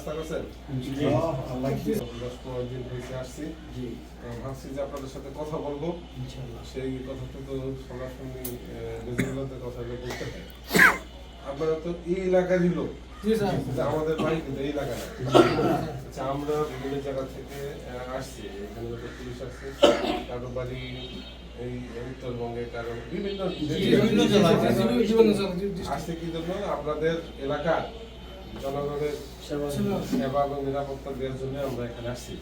নাস্তা করছেন? দশ পনেরো দিন হয়েছে আসছি। ভাবছি যে আপনাদের সাথে কথা বলব। সেই কথাটা তো সরাসরি কথা বলতে হয়। আপনারা তো এই এলাকারই লোক। আমাদের বাড়ি কিন্তু এই এলাকা আচ্ছা আমরা বিভিন্ন জায়গা থেকে আসছি। এখানে তো পুলিশ আসছে কারও বাড়ি এই উত্তরবঙ্গে কারও বিভিন্ন আসছে কি জন্য? আপনাদের এলাকার জনগণের সেবা এবং নিরাপত্তা দেওয়ার জন্য আমরা এখানে আসছি।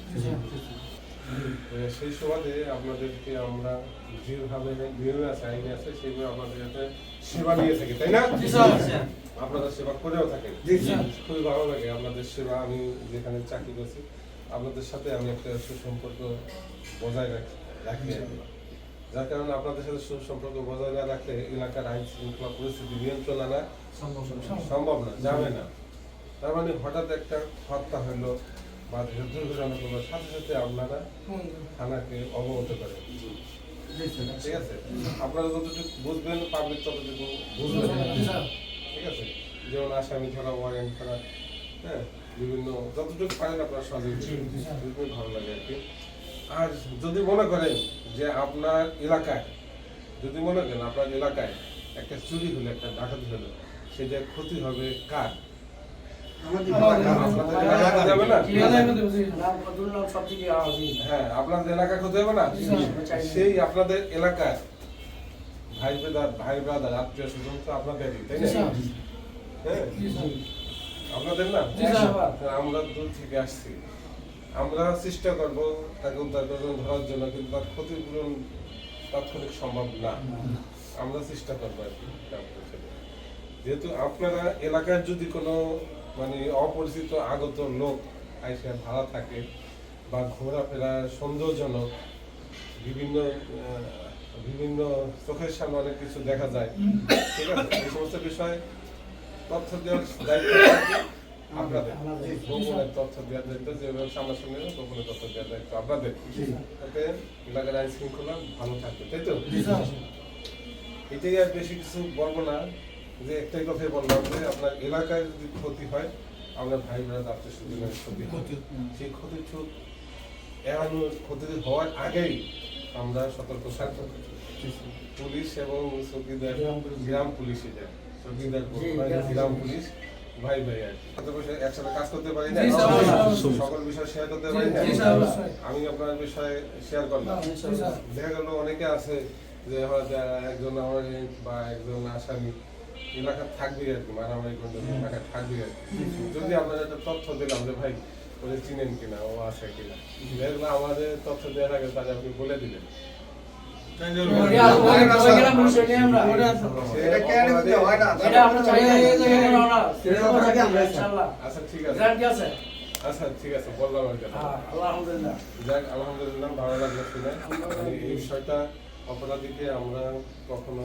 সেই সুবাদে আপনাদেরকে আমরা যেভাবে নিয়মে আছে আইনে আছে আপনাদের কাছে সেবা নিয়ে থাকি তাই না? আপনাদের সেবা করেও থাকেন। খুবই ভালো লাগে আপনাদের সেবা। আমি যেখানে চাকরি করছি আপনাদের সাথে আমি একটা সুসম্পর্ক বজায় রাখি রাখি যার কারণে আপনাদের সাথে সুসম্পর্ক বজায় না রাখলে এলাকার আইন শৃঙ্খলা পরিস্থিতি নিয়ন্ত্রণ আনা সম্ভব না যাবে না। তার মানে হঠাৎ একটা হত্যা হলো বা দুর্ঘটনা হলো সাথে সাথে আপনারা থানাকে অবগত করেন। ঠিক আছে? আপনারা যতটুকু বুঝবেন পাবলিক ততটুকু বুঝবেন। ঠিক আছে? যেমন আসামি ধরা ওয়ারেন্ট করা হ্যাঁ বিভিন্ন যতটুকু পারেন আপনার সহযোগিতা খুবই ভালো লাগে আর কি। আর যদি মনে করেন যে আপনার এলাকায় যদি মনে করেন আপনার এলাকায় একটা চুরি হলো একটা ডাকাতি হলো সেটা ক্ষতি হবে কার? আপনাদের এলাকা হ্যাঁ আপনাদের ক্ষতি হবে না? সেই আপনাদের এলাকার ভাই ব্রাদার ভাই ব্রাদার আত্মীয় স্বজন তো আপনাদেরই তাই না? হ্যাঁ? আপনাদের না? আমরা দূর থেকে আসছি। আমরা চেষ্টা করব তাকে উদ্ধার করবেন ধরার জন্য কিন্তু তার ক্ষতিপূরণ তাৎক্ষণিক সম্ভব না। আমরা চেষ্টা করব আর কি। যেহেতু আপনারা এলাকার যদি কোনো মানে অপরিচিত আগত লোক আইসে ভাড়া থাকে বা ঘোরাফেরা সৌন্দর্যজনক বিভিন্ন বিভিন্ন চোখের সামনে অনেক কিছু দেখা যায় ঠিক আছে? এই সমস্ত বিষয়ে তথ্য দেওয়ার দায়িত্ব আপনাদের। গোপনের তথ্য দেওয়ার দায়িত্ব যেভাবে সামনাসামনি গোপনের তথ্য দেওয়ার দায়িত্ব আপনাদের। তাতে এলাকার আইন শৃঙ্খলা ভালো থাকবে তাই তো? এটাই আর বেশি কিছু বলব না। যে একটাই কথাই বললাম যে আপনার এলাকায় যদি ক্ষতি হয় ভাই বোনের ক্ষতি সেই ক্ষতির চোখ ক্ষতি হওয়ার আগেই আমরা সতর্ক থাকব। পুলিশ এবং চৌকিদার গ্রাম পুলিশে। যায় চৌকিদার গ্রাম পুলিশ। ভাই ভাই আর। একসাথে কাজ করতে পারি না। সকল বিষয় শেয়ার করতে পারি না। আমি আপনার বিষয়ে শেয়ার করলাম। দেখা গেল অনেকে আছে যে হয়তো একজন আমার বা একজন আসামি। এলাকা থাকবে আর কি মারামারি করলে এলাকা থাকবে আর কি যদি আপনার একটা তথ্য দিলাম যে ভাই ওরে চিনেন কিনা ও আছে কিনা দেখল আমাদের তথ্য দেওয়ার আগে তাহলে আপনি বলে দিলেন হয়? আচ্ছা ঠিক আছে আচ্ছা ঠিক আছে বললাম যাক আলহামদুলিল্লাহ ভালো লাগল শুনে মানে এই বিষয়টা অপরাধীকে আমরা কখনো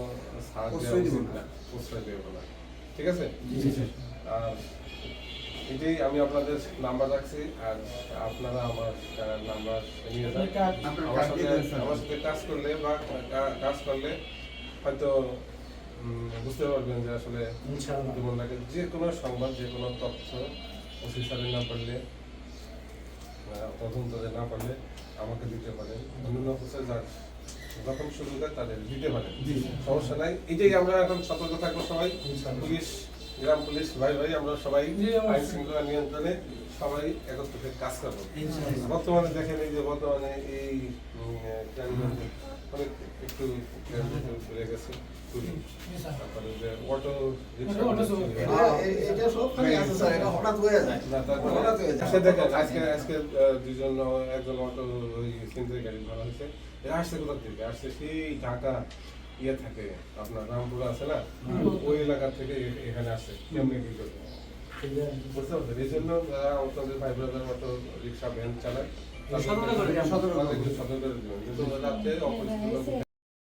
প্রশ্রয় দিব না। ঠিক আছে? আর এটাই আমি আপনাদের নাম্বার রাখছি আর আপনারা আমার নাম্বার নিয়ে যান। আমার সাথে। আমার কাজ করলে বা কাজ করলে হয়তো বুঝতে পারবেন যে আসলে লাগে যে কোনো সংবাদ যে কোনো তথ্য অফিসারে না পারলে আহ, তদন্ততে না পারলে আমাকে দিতে পারেন। অন্যান্য অফিসার যার যখন হয় তাদের দিতে পারেন সমস্যা নাই। এটাই আমরা এখন সতর্ক থাকব সবাই। পুলিশ গ্রাম পুলিশ ভাই ভাই আমরা সবাই আইন শৃঙ্খলা নিয়ন্ত্রণে সবাই একত্র হয়ে কাজ করব। বর্তমানে দেখেন এই যে বর্তমানে এই অনেক একটু চলে গেছে হয়ে আজকে দুজন একজন অটো ওই গাড়ি ধরা হয়েছে। এরা আসছে কোথা থেকে? আসছে সেই ঢাকা ইয়ে থাকে আপনার রামপুর আছে না? ওই এলাকা থেকে এখানে আসে কেমনি কি করবে? বুঝতে পারছেন এই জন্য যারা আপনাদের ভাই ব্রাদার অটো রিক্সা ভ্যান চালায় সতর্ক করে সতর্ক করে দিবেন। কিন্তু রাত্রে অপরিচিত লোক